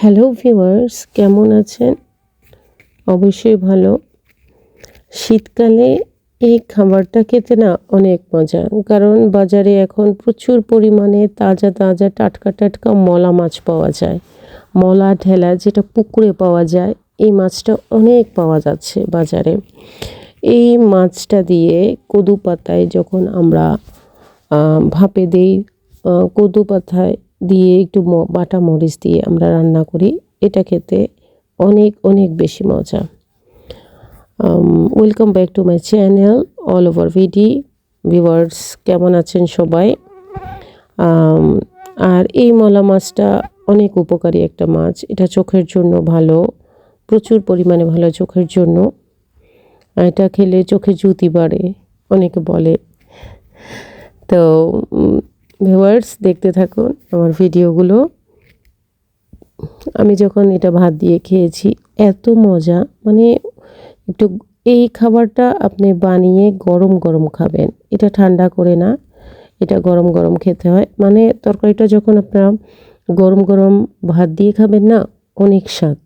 Hello viewers কেমন আছেন? অবশ্যই ভালো। শীতকালে এই খাবারটা খেতে না অনেক মজা, কারণ বাজারে এখন প্রচুর পরিমাণে তাজা তাজা টাটকা টাটকা মলা মাছ পাওয়া যায়। মলা ঠেলা যেটা পুকুরে পাওয়া যায়, এই মাছটা অনেক পাওয়া যাচ্ছে বাজারে। এই মাছটা দিয়ে কদু পাতায় যখন আমরা ভাপে দিই কদু পাতায় দিয়ে একটু বাটা মরিচ দিয়ে আমরা রান্না করি। এটা খেতে অনেক অনেক বেশি মজা। Welcome back to my channel all over VD viewers কেমন আছেন সবাই? আর এই মলা মাছটা অনেক উপকারী একটা মাছ। এটা চোখের জন্য ভালো, প্রচুর পরিমাণে ভালো চোখের জন্য। এটা খেলে চোখে জুতি বাড়ে, অনেকে বলে। তো ভিউয়ার্স দেখতে থাকুন আমার ভিডিওগুলো। আমি যখন এটা ভাত দিয়ে খেয়েছি, এত মজা মানে একটু এই খাবারটা আপনি বানিয়ে গরম গরম খাবেন। এটা ঠান্ডা করে না, এটা গরম গরম খেতে হয়। মানে তরকারিটা যখন আপনারা গরম গরম ভাত দিয়ে খাবেন না, অনেক স্বাদ।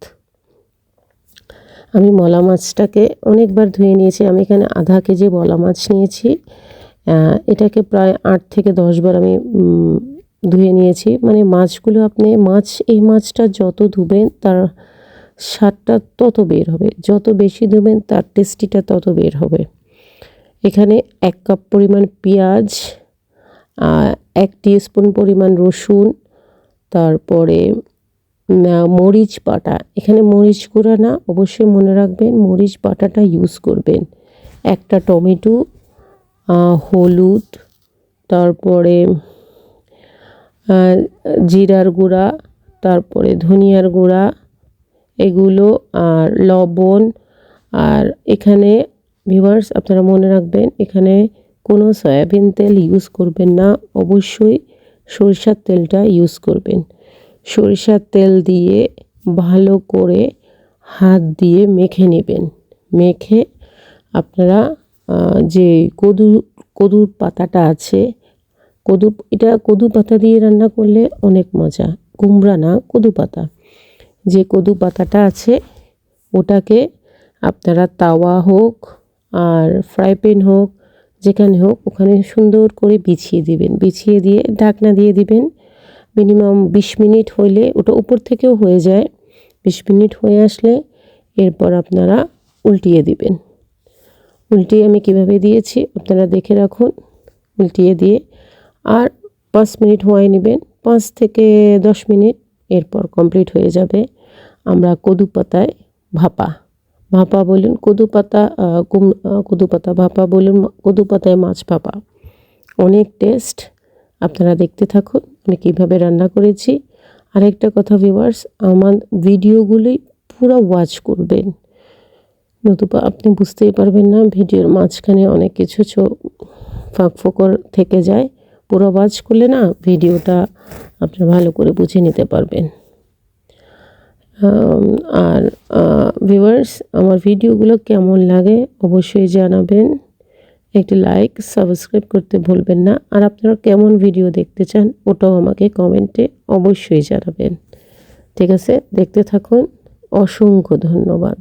আমি মলা মাছটাকে অনেকবার ধুয়ে নিয়েছি। আমি এখানে আধা কেজি মলা মাছ নিয়েছি। এটাকে প্রায় আট থেকে দশবার আমি ধুয়ে নিয়েছি। মানে মাছগুলো আপনি, মাছ, এই মাছটা যত ধুবেন তার স্বাদটা তত বের হবে। যত বেশি ধুবেন তার টেস্টিটা তত বের হবে। এখানে এক কাপ পরিমাণ পেঁয়াজ এক স্পুন পরিমাণ রসুন, তারপরে মরিচ বাটা। এখানে মরিচ গুঁড়া না, অবশ্যই মনে রাখবেন মরিচ বাটাটা ইউজ করবেন। একটা টমেটো হলুদ, তারপরে জিরার গুঁড়া, তারপরে ধনিয়ার গুঁড়া, এগুলো আর লবণ, আর এখানে ভিভার্স আপনারা মনে রাখবেন, এখানে কোনো সয়াবিন তেল ইউজ করবেন না, অবশ্যই সরিষার তেলটা ইউজ করবেন। সরিষার তেল দিয়ে ভালো করে হাত দিয়ে মেখে নেবেন। মেখে আপনারা যে কদু, কদুর পাতাটা আছে, কদু, এটা কদু পাতা দিয়ে রান্না করলে অনেক মজা। কুমড়া না, কদু পাতা। যে কদু পাতাটা আছে, ওটাকে আপনারা তাওয়া হোক আর ফ্রাই প্যান হোক, যেখানে হোক, ওখানে সুন্দর করে বিছিয়ে দিবেন। বিছিয়ে দিয়ে ঢাকনা দিয়ে দিবেন। মিনিমাম বিশ মিনিট হলে ওটা উপর থেকেও হয়ে যায়। বিশ মিনিট হয়ে আসলে এরপর আপনারা উল্টিয়ে দিবেন। উল্টিয়ে আমি কীভাবে দিয়েছি আপনারা দেখে রাখুন, উল্টিয়ে দিয়ে। আর পাঁচ মিনিট হওয়াই নেবেন, পাঁচ থেকে দশ মিনিট এরপর কমপ্লিট হয়ে যাবে আমরা কদু পাতায় ভাপা। ভাপা বলুন কদু পাতা কুম কদু পাতা ভাপা বলুন, কদু পাতায় মাছ ভাপা। অনেক টেস্ট, আপনারা দেখতে থাকুন আমি কীভাবে রান্না করেছি। আরেকটা কথা ভিউয়ার্স আমার ভিডিওগুলি পুরো ওয়াচ করবেন। নতুবা আপনি বুঝতেই পারবেন না, ভিডিওর মাঝখানে অনেক কিছু ফাঁক ফোকর থেকে যায়। পুরো ওয়াচ করলে না ভিডিওটা আপনারা ভালো করে বুঝে নিতে পারবেন। আর ভিউয়ার্স আমার ভিডিওগুলো কেমন লাগে অবশ্যই জানাবেন। একটি লাইক সাবস্ক্রাইব করতে ভুলবেন না। আর আপনারা কেমন ভিডিও দেখতে চান ওটাও আমাকে কমেন্টে অবশ্যই জানাবেন। ঠিক আছে, দেখতে থাকুন। অসংখ্য ধন্যবাদ।